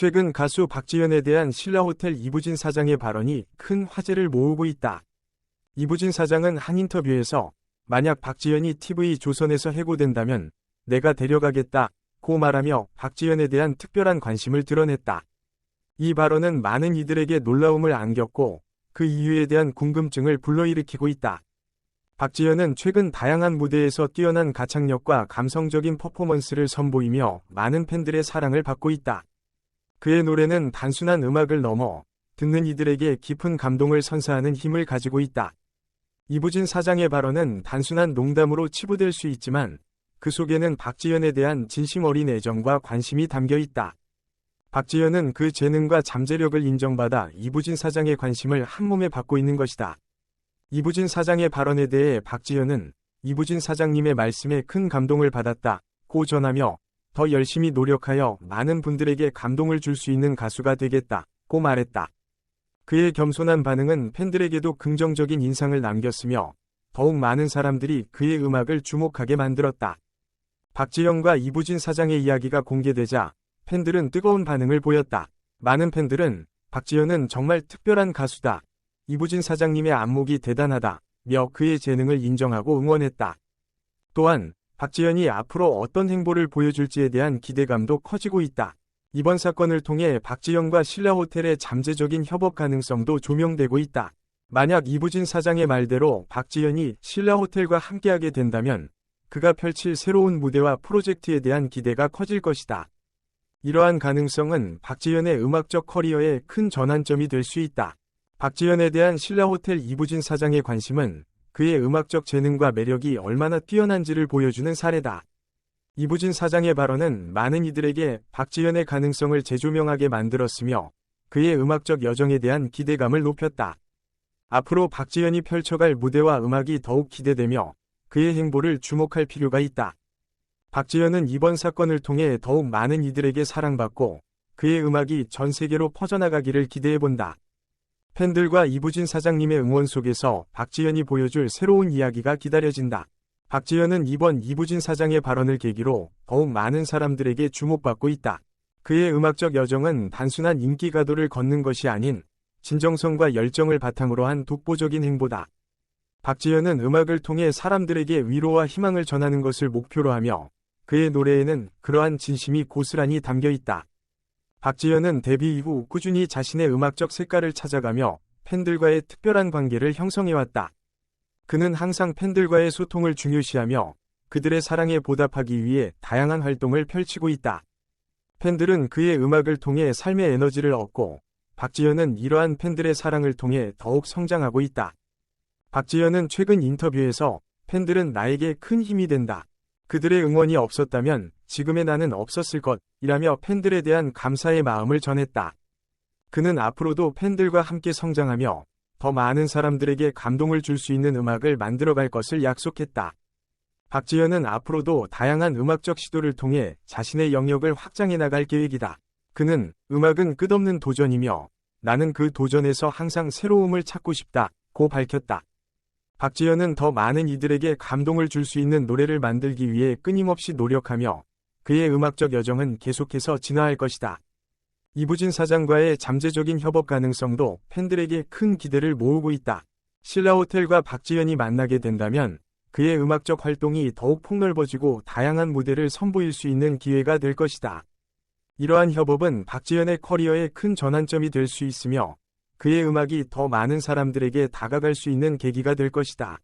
최근 가수 박지현에 대한 신라호텔 이부진 사장의 발언이 큰 화제를 모으고 있다. 이부진 사장은 한 인터뷰에서 만약 박지현이 TV 조선에서 해고된다면 내가 데려가겠다 고 말하며 박지현에 대한 특별한 관심을 드러냈다. 이 발언은 많은 이들에게 놀라움을 안겼고 그 이유에 대한 궁금증을 불러일으키고 있다. 박지현은 최근 다양한 무대에서 뛰어난 가창력과 감성적인 퍼포먼스를 선보이며 많은 팬들의 사랑을 받고 있다. 그의 노래는 단순한 음악을 넘어 듣는 이들에게 깊은 감동을 선사하는 힘을 가지고 있다. 이부진 사장의 발언은 단순한 농담으로 치부될 수 있지만 그 속에는 박지현에 대한 진심 어린 애정과 관심이 담겨 있다. 박지현은 그 재능과 잠재력을 인정받아 이부진 사장의 관심을 한몸에 받고 있는 것이다. 이부진 사장의 발언에 대해 박지현은 이부진 사장님의 말씀에 큰 감동을 받았다. 고 전하며 더 열심히 노력하여 많은 분들에게 감동을 줄 수 있는 가수가 되겠다. 고 말했다. 그의 겸손한 반응은 팬들에게도 긍정적인 인상을 남겼으며 더욱 많은 사람들이 그의 음악을 주목하게 만들었다. 박지영과 이부진 사장의 이야기가 공개되자 팬들은 뜨거운 반응을 보였다. 많은 팬들은 박지현은 정말 특별한 가수다. 이부진 사장님의 안목이 대단하다. 며 그의 재능을 인정하고 응원했다. 또한 박지현이 앞으로 어떤 행보를 보여줄지에 대한 기대감도 커지고 있다. 이번 사건을 통해 박지현과 신라호텔의 잠재적인 협업 가능성도 조명되고 있다. 만약 이부진 사장의 말대로 박지현이 신라호텔과 함께하게 된다면 그가 펼칠 새로운 무대와 프로젝트에 대한 기대가 커질 것이다. 이러한 가능성은 박지현의 음악적 커리어에 큰 전환점이 될 수 있다. 박지현에 대한 신라호텔 이부진 사장의 관심은 그의 음악적 재능과 매력이 얼마나 뛰어난지를 보여주는 사례다. 이부진 사장의 발언은 많은 이들에게 박지현의 가능성을 재조명하게 만들었으며 그의 음악적 여정에 대한 기대감을 높였다. 앞으로 박지현이 펼쳐갈 무대와 음악이 더욱 기대되며 그의 행보를 주목할 필요가 있다. 박지현은 이번 사건을 통해 더욱 많은 이들에게 사랑받고 그의 음악이 전 세계로 퍼져나가기를 기대해본다. 팬들과 이부진 사장님의 응원 속에서 박지현이 보여줄 새로운 이야기가 기다려진다. 박지현은 이번 이부진 사장의 발언을 계기로 더욱 많은 사람들에게 주목받고 있다. 그의 음악적 여정은 단순한 인기 가도를 걷는 것이 아닌 진정성과 열정을 바탕으로 한 독보적인 행보다. 박지현은 음악을 통해 사람들에게 위로와 희망을 전하는 것을 목표로 하며 그의 노래에는 그러한 진심이 고스란히 담겨 있다. 박지현은 데뷔 이후 꾸준히 자신의 음악적 색깔을 찾아가며 팬들과의 특별한 관계를 형성해왔다. 그는 항상 팬들과의 소통을 중요시하며 그들의 사랑에 보답하기 위해 다양한 활동을 펼치고 있다. 팬들은 그의 음악을 통해 삶의 에너지를 얻고 박지현은 이러한 팬들의 사랑을 통해 더욱 성장하고 있다. 박지현은 최근 인터뷰에서 팬들은 나에게 큰 힘이 된다. 그들의 응원이 없었다면 지금의 나는 없었을 것이라며 팬들에 대한 감사의 마음을 전했다. 그는 앞으로도 팬들과 함께 성장하며 더 많은 사람들에게 감동을 줄 수 있는 음악을 만들어갈 것을 약속했다. 박지현은 앞으로도 다양한 음악적 시도를 통해 자신의 영역을 확장해 나갈 계획이다. 그는 음악은 끝없는 도전이며 나는 그 도전에서 항상 새로움을 찾고 싶다. 고 밝혔다. 박지현은 더 많은 이들에게 감동을 줄 수 있는 노래를 만들기 위해 끊임없이 노력하며 그의 음악적 여정은 계속해서 진화할 것이다. 이부진 사장과의 잠재적인 협업 가능성도 팬들에게 큰 기대를 모으고 있다. 신라호텔과 박지현이 만나게 된다면 그의 음악적 활동이 더욱 폭넓어지고 다양한 무대를 선보일 수 있는 기회가 될 것이다. 이러한 협업은 박지현의 커리어에 큰 전환점이 될 수 있으며 그의 음악이 더 많은 사람들에게 다가갈 수 있는 계기가 될 것이다.